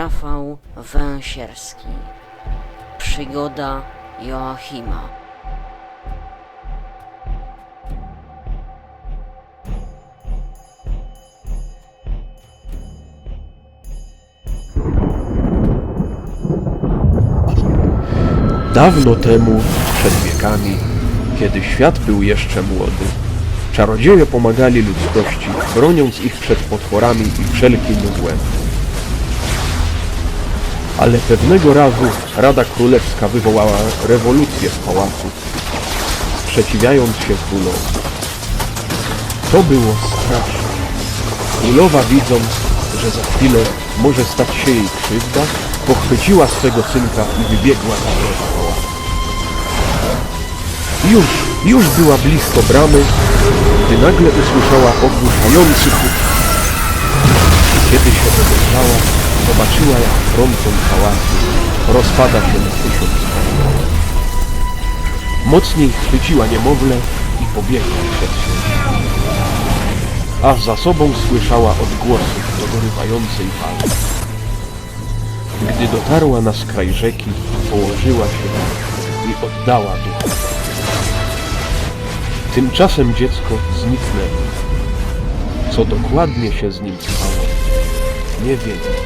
Rafał Węsierski. Przygoda Joachima. Dawno temu, przed wiekami, kiedy świat był jeszcze młody, czarodzieje pomagali ludzkości, broniąc ich przed potworami i wszelkim złem. Ale pewnego razu Rada Królewska wywołała rewolucję w pałacu, sprzeciwiając się królowi. To było straszne. Królowa widząc, że za chwilę może stać się jej krzywda, pochwyciła swego synka i wybiegła za bramę pałacu. Już, już była blisko bramy, gdy nagle usłyszała ogłuszający huk. Kiedy się obejrzała, zobaczyła jak fronton pałacu rozpada się na tysiąc kawałków. Mocniej chwyciła niemowlę i pobiegła przed siebie. A za sobą słyszała odgłosy dogorywającej fali. Gdy dotarła na skraj rzeki, położyła się i oddała ducha. Tymczasem dziecko zniknęło. Co dokładnie się z nim stało, nie wiemy.